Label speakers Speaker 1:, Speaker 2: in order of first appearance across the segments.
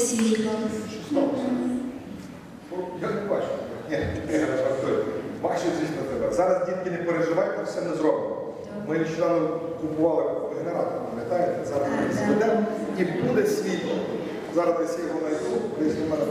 Speaker 1: світло.
Speaker 2: Я не бачу. Ні, бачу, звісно, тебе. Зараз дітки не переживайте, все не зробимо. Ми нещодавно купували генератор, пам'ятаєте? Зараз ми зведемо і буде світло. Зараз десь я його знайду, десь у мене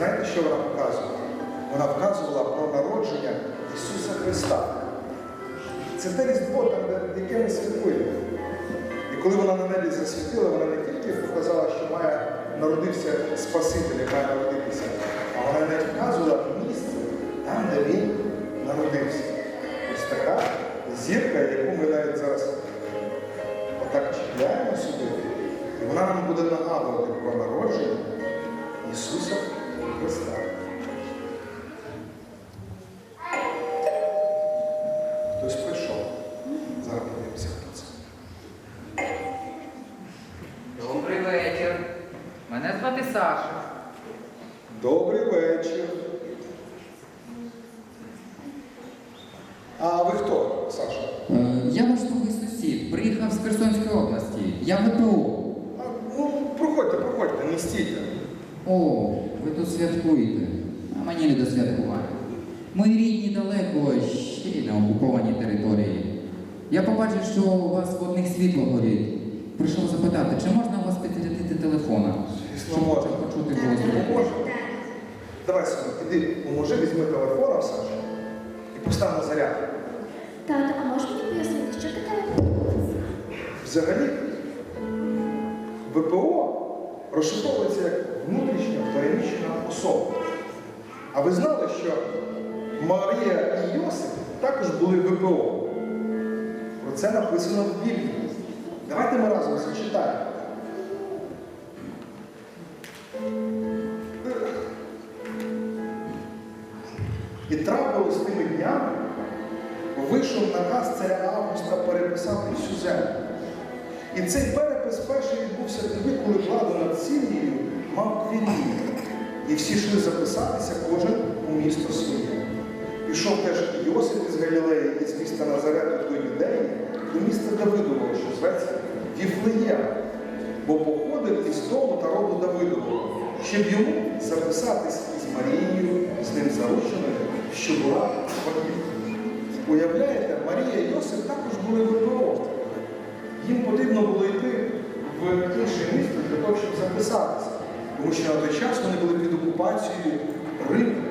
Speaker 2: знаєте, що вона показувала? Вона вказувала про народження Ісуса Христа. Це те різдво, яке ми святкуємо. І коли вона на небі засвітила, вона не тільки показала, що має народився Спаситель, має народитися, а вона навіть вказувала місце там, де він народився. Ось така зірка, яку ми навіть зараз отак чіпляємо собі, і вона нам буде нагадувати про народження Ісуса Христа. Хтось прийшов. Зараз подивимося, хто це.
Speaker 3: Добрий вечір. Мене звати Саша.
Speaker 2: Добрий вечір. А ви хто, Саша?
Speaker 4: Е, Я ваш сусід, приїхав з Херсонської області. Я ВПО.
Speaker 2: А, ну, проходьте, проходьте, не стійте.
Speaker 4: О, ви тут святкуєте, а мені не до святкування. Мої рідні далеко, ще й на окупованій території. Я побачив, що у вас в одних світло горить. Прийшов запитати, чи можна у вас підрядити телефона?
Speaker 2: Звісно,
Speaker 4: Щоб
Speaker 2: можна.
Speaker 4: почути голос.
Speaker 2: Може. Давай, сину, іди, поможи, візьми телефон, в Саша, і постав на заряд.
Speaker 5: Тато, а можеш мені пояснити, що таке?
Speaker 2: Взагалі, ВПО розшифровується як внутрішньо переміщена особа. А ви знали, що Марія і Йосип також були ВПО? Про це написано в Біблії. Давайте ми разом зачитаємо. І трапилось тими днями, вийшов наказ царя Августа переписати всю землю. І цей перепис перший відбувся тоді, коли владу над Сирією мав Квірій. І всі йшли записатися, кожен у місто своє. Пішов теж Йосип із Галілеї, із міста Назарету до Юдеї, до міста Давидового, що зветься Віфлеєм, бо походив із дому та роду Давидового, щоб йому записатись із Марією, з ним зарученою, що була вагітна. Уявляєте, Марія і Йосип також були ВПО. Їм потрібно було йти в інше місто для того, щоб записатися. Тому що на той час вони були під окупацією Риму.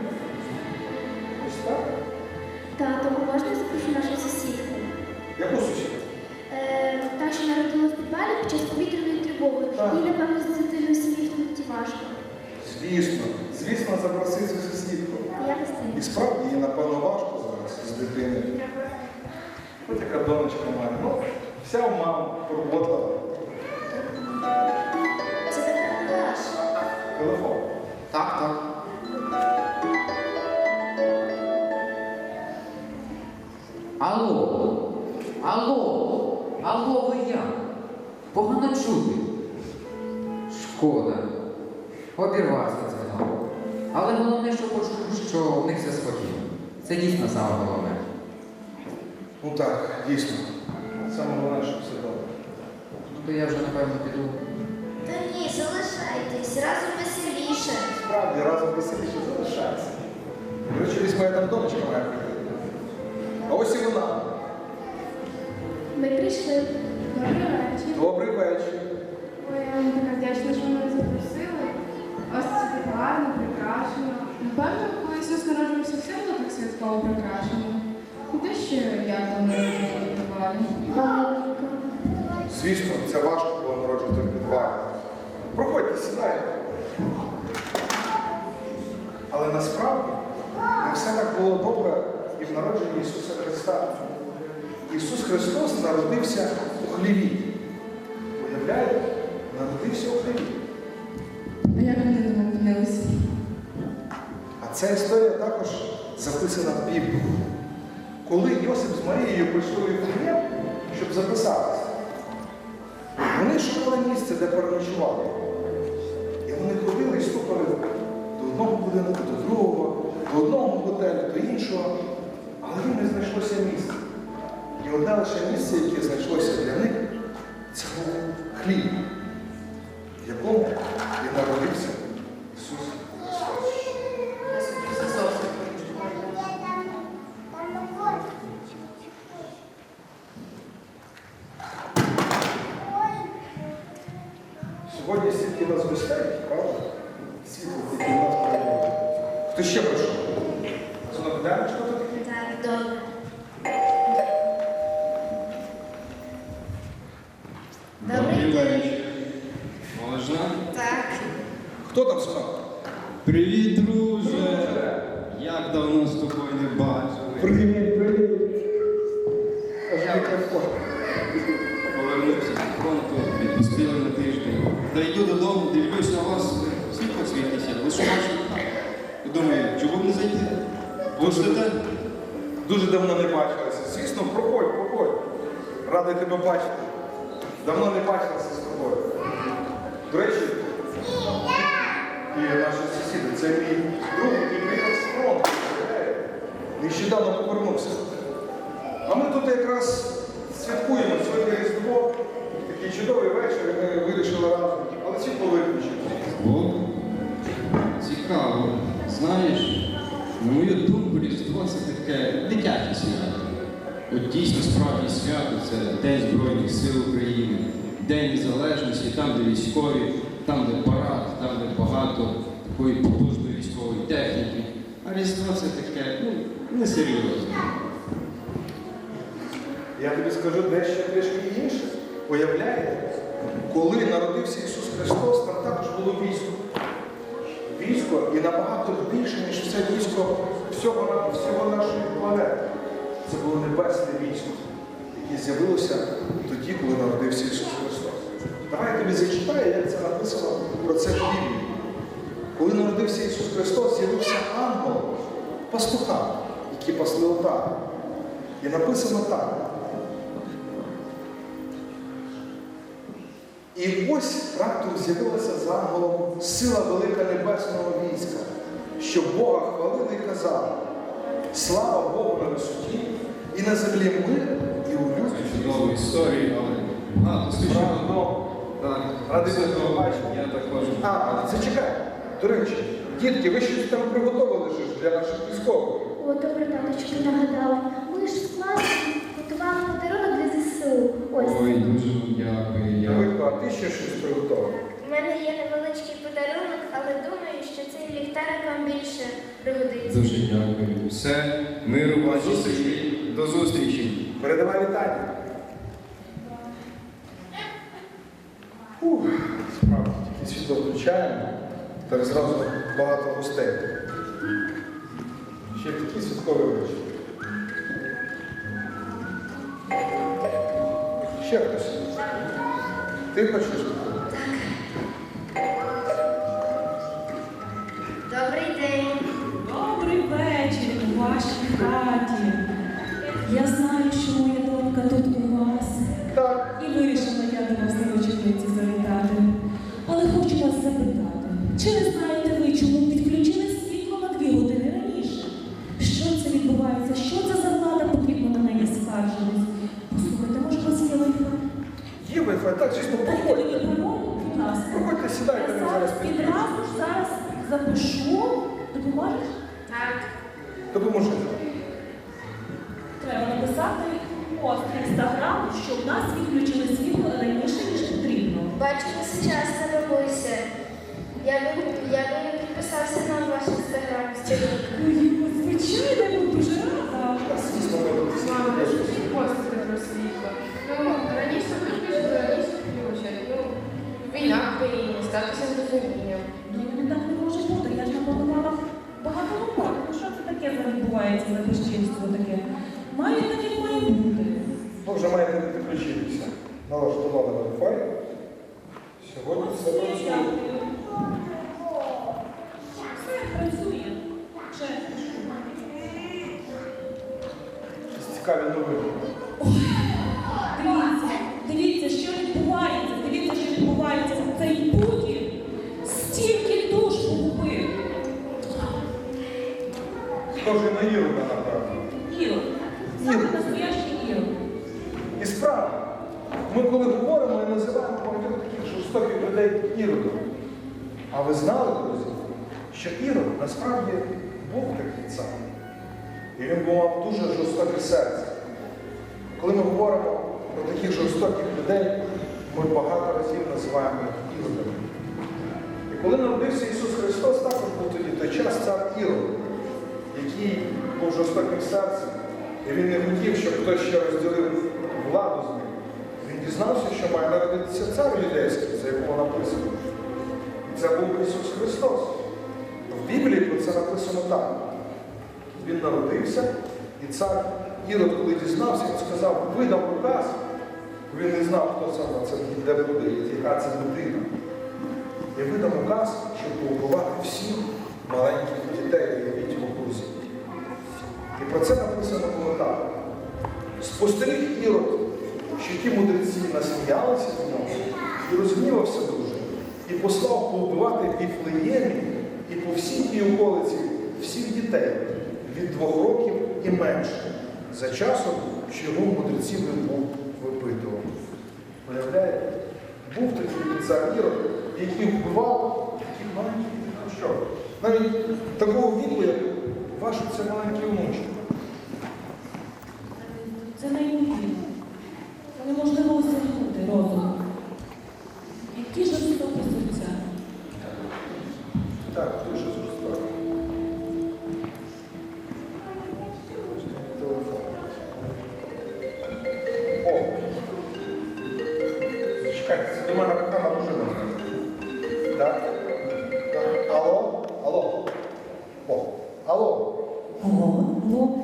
Speaker 2: Ось так.
Speaker 5: А можна я запрошу нашу сусідку?
Speaker 2: Яку сусіду?
Speaker 5: Е, та, що народилась в підвалі під час повітряної тривоги.
Speaker 2: Так.
Speaker 5: Їй, напевно, з дитиною в важко.
Speaker 2: Звісно, звісно, запроси цю сусідку. І справді їй, напевно, важко зараз з дитиною. Ось яка донечка має. Ну, вся в маму робота.
Speaker 4: Алло, як? Погано чути. Шкода. Обірвався дзвінок. Але головне, що почув, що в них все спокійно. Це дійсно саме головне.
Speaker 2: Ну так, дійсно. Саме головне, щоб все добре.
Speaker 4: Ну то я вже напевно піду.
Speaker 5: Та ні, залишайтесь, разом веселіше.
Speaker 2: Справді, разом веселіше залишається. До речі, моя там донечка прийти. А ось і вона.
Speaker 1: Ми прийшли.
Speaker 6: Добрий вечір.
Speaker 2: Добрий вечір.
Speaker 6: Ой, я вам така вдячна, що мене запросили. Ось це так гарно, прикрашено. Напевно, коли Ісус народився, все було так святково прикрашено. Де ще я там народжувала підвалі?
Speaker 2: Звісно, це важко було народжувати в підвалі. Проходьте, сідайте. Але насправді не все так було добре і в народженні Ісуса Христа. Ісус Христос народився у хліві. Уявляєте? Народився у хліві.
Speaker 6: А як вони опинилися?
Speaker 2: А ця історія також записана в Біблії. Коли Йосип з Марією прийшли у Віфлеєм, щоб записатися, вони шукали місце, де переночували. І вони ходили і стукали до одного будинку, до другого, до одного готелю, до іншого. Але їм не знайшлося місця. І одне лише місце, яке знайшлося для них, це був хліб, в якому і народився Ісус
Speaker 7: Можна?
Speaker 5: Так.
Speaker 2: Хто там синок?
Speaker 7: Привіт, друже! Як давно з тобою не бачили.
Speaker 2: Привіт, привіт.
Speaker 7: Повернувся з фронту, відпустили на тиждень. Та йду додому, дивлюсь на вас, світло світиться, лише ваші. Думаю, чого б не зайти? Пустите?
Speaker 2: Дуже давно не бачилися. Звісно, проходь, проходь. Радий тебе бачити. Давно не бачилися з тобою. До речі, і наші сусіди, це мій друг, який приїхав з фронту. Нещодавно повернувся. А ми тут якраз святкуємо сьогодні Різдво. Такий чудовий вечір, ми вирішили разом. Але світло виключено.
Speaker 7: О, цікаво. Знаєш, на мою думку, Різдво це таке дитяче свято. От дійсно справді свято це День Збройних сил України, День Незалежності, там, де військові, там, де парад, там, де багато такої потужної військової техніки. А Різдво це таке, ну, несерйозне.
Speaker 2: Я тобі скажу дещо трішки інше. Уявляєте, коли народився Ісус Христос, там також було військо. Військо і набагато більше, ніж все військо всього, всього нашої планети. Це було небесне військо, яке з'явилося тоді, коли народився Ісус Христос. Давай я тобі зачитаю, як це написано про це в Біблії. Коли народився Ісус Христос, з'явився ангел пастухам, які пасли отар. І написано так. І ось раптом з'явилася з ангелом сила велика небесного війська, що Бога хвалили і казали, слава Богу на висоті, і на землі мир, і у
Speaker 7: Це
Speaker 2: людях.
Speaker 7: чудова історія, але Так,
Speaker 2: Ради
Speaker 7: добре.
Speaker 2: бачити.
Speaker 7: Я також.
Speaker 2: А, зачекай. До речі, дітки, ви щось там приготували ж для наших військових.
Speaker 8: О, добре, таточки, нагадали. Ми ж з класом готували подарунок для ЗСУ. Ось.
Speaker 7: Ой, дуже дякую. Я...
Speaker 2: Давидко, а ти ще щось приготував?
Speaker 5: У мене є невеличкий подарунок, але думаю, що цей ліхтарик вам більше пригодиться.
Speaker 7: Дуже дякую. Все, миру вам
Speaker 2: До зустрічі.
Speaker 7: До зустрічі.
Speaker 2: Передавай вітання. Фух, справді, тільки світло включаємо, так зразу багато гостей. Ще такий святковий вечір. Ще хтось? Ти хочеш?
Speaker 5: Добрий день.
Speaker 9: Добрий вечір у вашій хаті.
Speaker 5: Сучасно бабуся. Я би, я би підписався на ваш інстаграм сторінку.
Speaker 9: Звичайно, я дуже рада.
Speaker 2: Звісно, ми тут
Speaker 6: Слава, ви ж всі постите про світло. Ну, раніше виключили, раніше включать. Ну, війна в країні, статися з розумінням.
Speaker 9: Ну, так не може бути. Я ж напланувала багато роботи. Ну що це таке відбувається за безчинство таке? Має так, як має бути.
Speaker 2: Ви вже маєте підключитися. Налаштували Wi-Fi. Сьогодні все працює.
Speaker 9: Все працює. Чесно.
Speaker 2: Щось Цікаві новини.
Speaker 9: Дивіться, дивіться, що відбувається. Дивіться, що відбувається. Цей Путін стільки душ погубив.
Speaker 2: Схоже на Ірода, напевно.
Speaker 9: Ірод. Саме настоящий Ірод.
Speaker 2: І справді, ми коли говоримо і називаємо багатьох таких жорстоких людей Іродом. А ви знали, друзі, що Ірод насправді був такий цар. І він мав дуже жорстоке серце. Коли ми говоримо про таких жорстоких людей, ми багато разів називаємо їх Іродами. І коли народився Ісус Христос, також був тоді той час цар Ірод, який був жорстоким серцем, і він не хотів, щоб хтось ще розділив владу з ним. Дізнався, що має народитися цар юдейський, за якого написано. І це був Ісус Христос. В Біблії про це написано так. Він народився, і цар Ірод, коли дізнався, він сказав, видав указ, він не знав, хто саме це де буде, яка це дитина. І видав указ, щоб побувати всіх маленьких дітей, уявіть в окрузі. І про це написано так. Спостеріг Ірод, що ті мудреці насміялися з нього і розгнівався дуже, і послав повбивати в Віфлеємі і по всій околиці всіх дітей від двох років і менше, за часом, що його мудреці він був випитував. Уявляєте? Був такий цар Ірод, який вбивав таких маленьких. Ну що? Навіть такого віку, як ваші це маленькі внучки.
Speaker 9: Це неймовірно. Неможливо осягнути розум. Які жорстокі серця.
Speaker 2: Так, дуже. Телефон. О! Чекайте, це до мене кохана дружина. Так? Так. Алло? Алло? О, алло?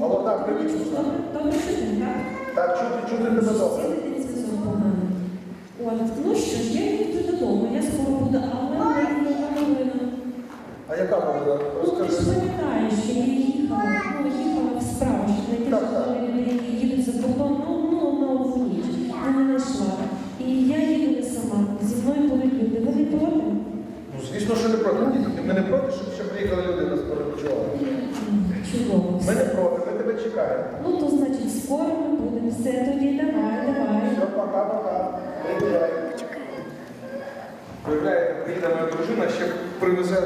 Speaker 9: Алло,
Speaker 2: так, привіт, Сусана.
Speaker 9: Добре сидим, так?
Speaker 2: Так, чути, чути тебе добре.
Speaker 9: Зв'язок поганий. От, ну що ж, я їду додому, я скоро буду, але не новина.
Speaker 2: А яка новина?
Speaker 9: Ну, ти ж
Speaker 2: Розкажи.
Speaker 9: пам'ятаєш, що я їхала, ну, їхала в справу, що знайти
Speaker 2: Так, так.
Speaker 9: людей їдуть за кордон, ну, ну, на одну ніч. Я не знайшла. І я їду не сама. Зі мною будуть люди. Ви не проти?
Speaker 2: Ну, звісно, що не проти. Ні, Ми не проти, щоб ще приїхали люди нас перепочували.
Speaker 9: Чудово.
Speaker 2: Ми не проти, ми тебе чекаємо.
Speaker 9: Ну, то значить, скоро ми будемо. Все тоді, давай, давай.
Speaker 2: Все, пока-пока. Приїжджай. Виявляєте, приїде моя дружина, ще привезе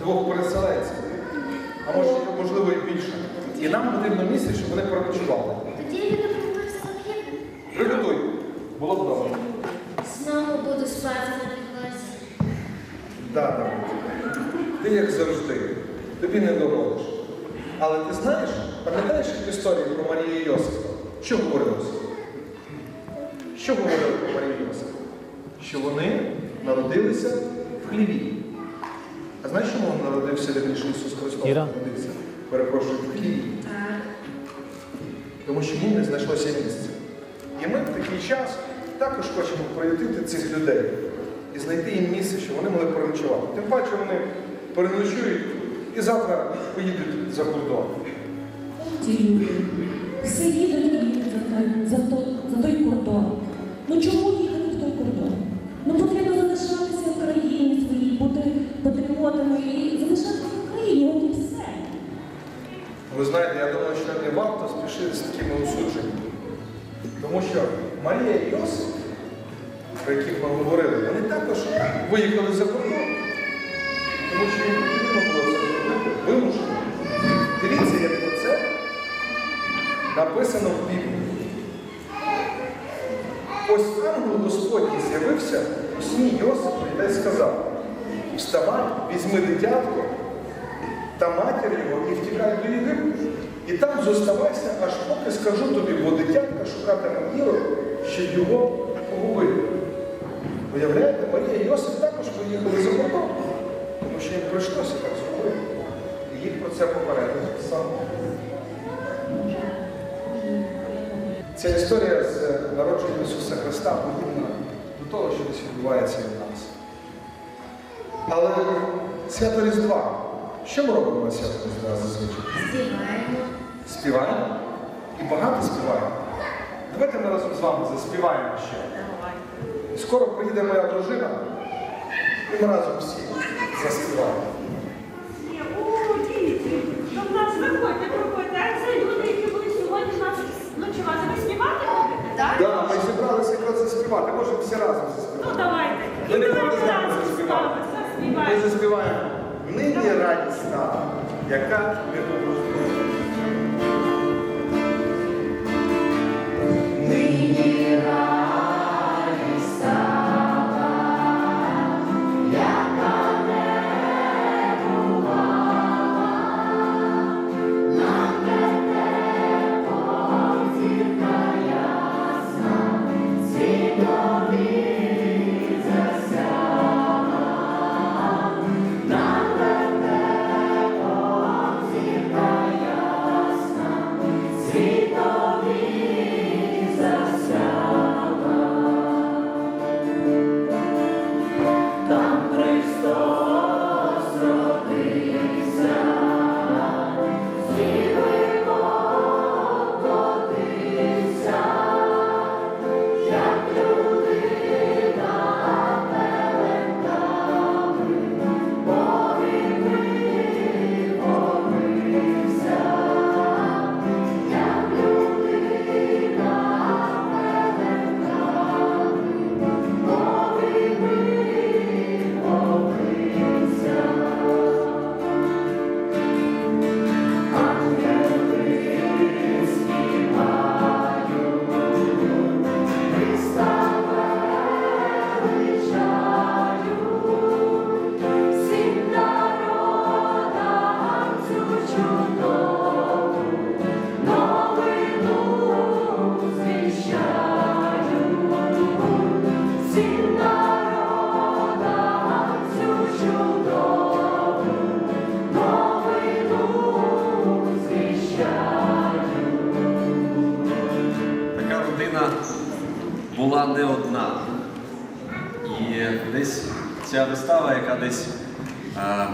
Speaker 2: двох переселенців. А може, можливо, і більше. І нам потрібно місце, щоб вони перепочивали.
Speaker 8: Тоді я все необхідне.
Speaker 2: Приготуй. Було б добре.
Speaker 8: Знову буду спати на підлозі.
Speaker 2: Так, так. Ти як завжди. Тобі не догодиш. Але ти знаєш, пам'ятаєш в історії про Марію Йосифа? Що говорилося? Що говорили про Марію Йосифа? Що вони народилися в хліві. А знаєш, чому народився вірніше Ісус Христос?
Speaker 10: Іра?
Speaker 2: Народився. Перепрошую, в хліві. Тому що їм не знайшлося місця. І ми в такий час також хочемо приютити цих людей і знайти їм місце, щоб вони могли переночувати. Тим паче вони переночують і завтра поїдуть за кордон.
Speaker 9: Ті люди. Все їдуть і їдуть за той, кордон. Ну чому їхати в той кордон? Ну потрібно залишатися в країні своїй, бути патріотами і залишатися в країні, от і все.
Speaker 2: Ви знаєте, я думаю, що не з такими осудженнями. Тому що Марія і Йосип, про яких ми говорили, вони також виїхали за кордон. Тому що їм потрібно було це зробити вимушено. написано в Біблії. Ось ангел Господній з'явився у сні Йосипу та й сказав: Вставай, візьми дитятко та матір його і втікай до Єгипту. І там зоставайся, аж поки скажу тобі, бо дитятка шукатиме Ірод, щоб його погубити. Уявляєте, Марія і Йосип також поїхали за кордон, тому що їм прийшлося так зробити. І їх про це попередив сам. Ця історія з народженням Ісуса Христа подібна до того, що десь відбувається в нас. Але свято Різдва. Що ми робимо на свято Різдва зазвичай?
Speaker 1: Співаємо.
Speaker 2: Співаємо. І багато співаємо. Давайте ми разом з вами заспіваємо ще. Скоро приїде моя дружина, і ми разом всі заспіваємо.
Speaker 10: До нас виходьте, проходьте, це люди, які будуть сьогодні нас ночувати. Ви співати будете?
Speaker 1: Так?
Speaker 2: Ми зібралися якраз заспівати, можемо всі разом
Speaker 10: Ну давайте.
Speaker 2: Ви не нами
Speaker 10: разом
Speaker 2: заспівати? Ми
Speaker 10: заспіваємо.
Speaker 2: заспіваємо. Нині радість стала, яка не
Speaker 11: була не одна. І десь ця вистава, яка десь е,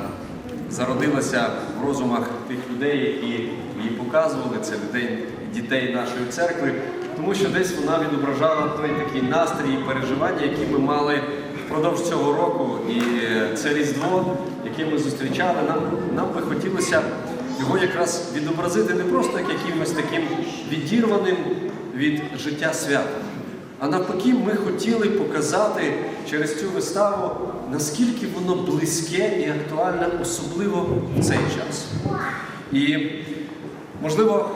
Speaker 11: зародилася в розумах тих людей, які її показували, це людей, дітей нашої церкви, тому що десь вона відображала той такий настрій і переживання, які ми мали впродовж цього року. І це Різдво, яке ми зустрічали, нам, нам би хотілося його якраз відобразити не просто як якимось таким відірваним від життя святом. А навпаки, ми хотіли показати через цю виставу, наскільки воно близьке і актуальне, особливо в цей час. І, можливо,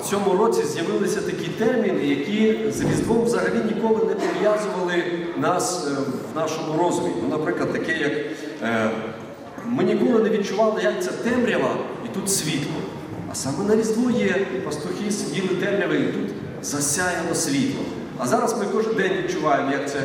Speaker 11: в цьому році з'явилися такі терміни, які з Різдвом взагалі ніколи не пов'язували нас е, в нашому розумі. Ну, наприклад, таке, як е, ми ніколи не відчували, як це темрява і тут світло. А саме на Різдво є пастухи сиділи темряви і тут засяяло світло. А зараз ми кожен день відчуваємо, як це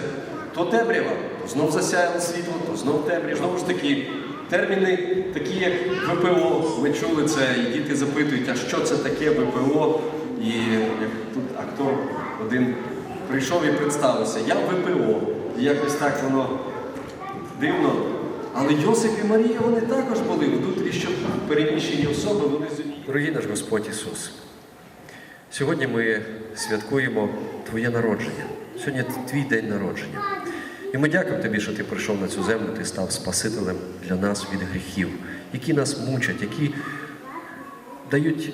Speaker 11: то темрява, то знов засяяло світло, то знов темрява. Знову ж таки, терміни такі, як ВПО. Ми чули це, і діти запитують, а що це таке ВПО? І як тут актор один прийшов і представився, я ВПО. І якось так воно дивно. Але Йосип і Марія вони також були внутрішньо переміщені особи, вони зуміли. Дорогий наш Господь Ісус, сьогодні ми святкуємо Твоє народження. Сьогодні твій день народження. І ми дякуємо тобі, що ти прийшов на цю землю, ти став Спасителем для нас від гріхів, які нас мучать, які дають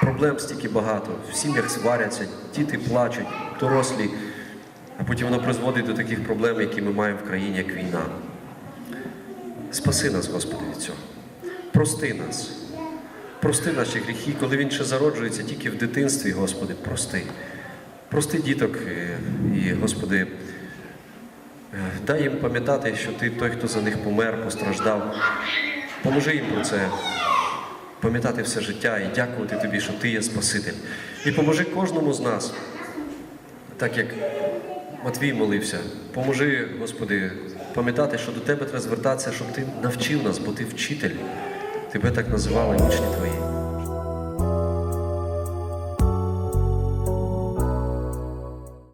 Speaker 11: проблем стільки багато. В сім'ях сваряться, діти плачуть, дорослі, а потім воно призводить до таких проблем, які ми маємо в країні, як війна. Спаси нас, Господи, від цього. Прости нас. Прости наші гріхи, коли він ще зароджується тільки в дитинстві, Господи, прости. Прости діток е, і, Господи, е, дай їм пам'ятати, що Ти той, хто за них помер, постраждав. Поможи їм про це пам'ятати все життя і дякувати Тобі, що Ти є Спаситель. І поможи кожному з нас, так як Матвій молився. Поможи, Господи, пам'ятати, що до Тебе треба звертатися, щоб Ти навчив нас, бо Ти вчитель. Тебе так називали учні Твої.